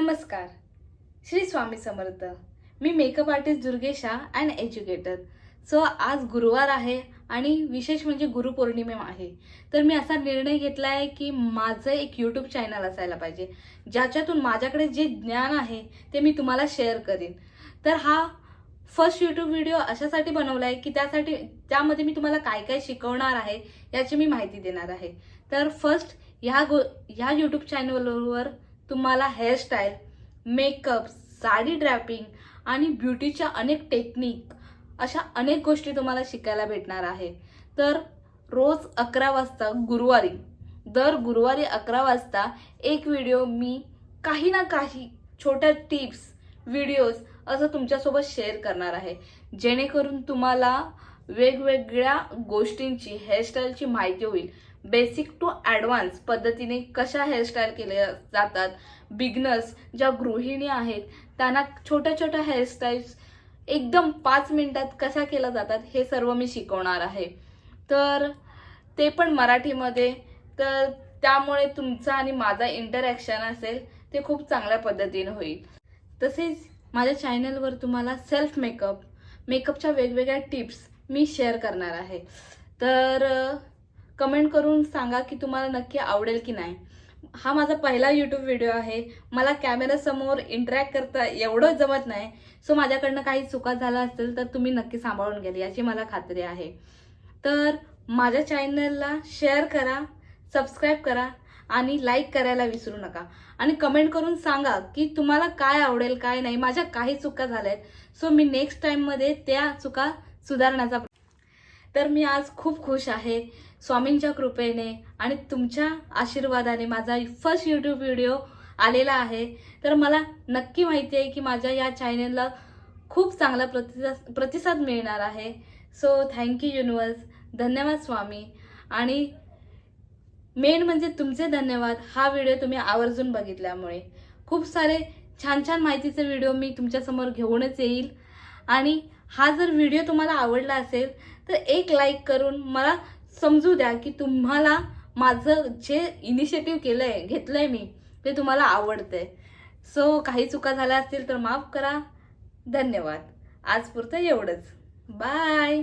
नमस्कार. श्री स्वामी समर्थ. मी makeup artist Durgesha and educator so आज गुरुवार आहे आणि विशेष म्हणजे गुरुपौर्णिमा आहे. तर मी असा निर्णय घेतला आहे की माझं एक यूट्यूब चॅनल असायला पाहिजे ज्याच्यातून माझ्याकडे जे ज्ञान आहे ते मी तुम्हाला शेअर करीन. तर हा फर्स्ट यूट्यूब व्हिडिओ अशासाठी बनवला आहे की त्यासाठी त्यामध्ये मी तुम्हाला काय काय शिकवणार आहे याची मी माहिती देणार आहे. तर फर्स्ट ह्या गो ह्या यूट्यूब चॅनलवर तुम्हाला हेअरस्टाईल मेकअप साडी ड्रॅपिंग आणि ब्युटीच्या अनेक टेक्निक अशा अनेक गोष्टी तुम्हाला शिकायला भेटणार आहे. तर रोज अकरा वाजता गुरुवारी दर गुरुवारी अकरा वाजता एक व्हिडिओ मी काही ना काही छोट्या टिप्स व्हिडिओज असं तुमच्यासोबत शेअर करणार आहे. जेणेकरून तुम्हाला वेगवेगळ्या गोष्टींची हेअरस्टाईलची माहिती होईल. बेसिक टू ॲडव्हान्स पद्धतीने कशा हेअरस्टाईल केल्या जातात? बिगनर्स ज्या गृहिणी आहेत त्यांना छोट्या छोट्या हेअरस्टाईल्स एकदम पाच मिनिटात कशा केल्या जातात हे सर्व मी शिकवणार आहे. तर ते पण मराठीमध्ये. तर त्यामुळे तुमचा आणि माझा इंटरॅक्शन असेल ते खूप चांगल्या पद्धतीने होईल. तसेच माझ्या चॅनलवर तुम्हाला सेल्फ मेकअप मेकअपच्या वेगवेगळ्या टिप्स मी शेअर करणार आहे. तर कमेंट करून सांगा की तुम्हाला नक्की आवडेल की नाही. हा माझा पहिला यूट्यूब व्हिडिओ आहे. मला कॅमेऱ्यासमोर इंटरॅक्ट करता एवढं जमत नाही. सो माझ्याकडनं काही चुका झाला असेल तर तुम्ही नक्की सांभाळून घ्याल याची मला खात्री आहे. तर माझ्या चॅनलला शेअर करा सबस्क्राईब करा आणि लाईक करायला विसरू नका. आणि कमेंट करून सांगा की तुम्हाला काय आवडेल काय नाही. माझ्या काही चुका झाल्या आहेत सो मी नेक्स्ट टाईममध्ये त्या चुका सुधारण्याचा तर मी आज खूप खुश आहे स्वामींच्या कृपेने आणि तुमच्या आशीर्वादाने माझा फर्स्ट यूट्यूब व्हिडिओ आलेला आहे. तर मला नक्की माहिती आहे की माझ्या या चॅनेलला खूप चांगला प्रतिसाद प्रतिसाद मिळणार आहे. सो थँक्यू युनिवर्स धन्यवाद स्वामी. आणि मेन म्हणजे तुमचे धन्यवाद. हा व्हिडिओ तुम्ही आवर्जून बघितल्यामुळे. खूप सारे छान छान माहितीचे व्हिडिओ मी तुमच्यासमोर घेऊनच येईल. आणि हा जर व्हिडिओ तुम्हाला आवडला असेल तर एक लाईक करून मला समजू द्या की तुम्हाला माझं जे इनिशिएटिव्ह केलं आहे घेतलं आहे मी ते तुम्हाला आवडतंय. सो काही चुका झाल्या असतील तर माफ करा. धन्यवाद. आजपुरतं एवढंच. बाय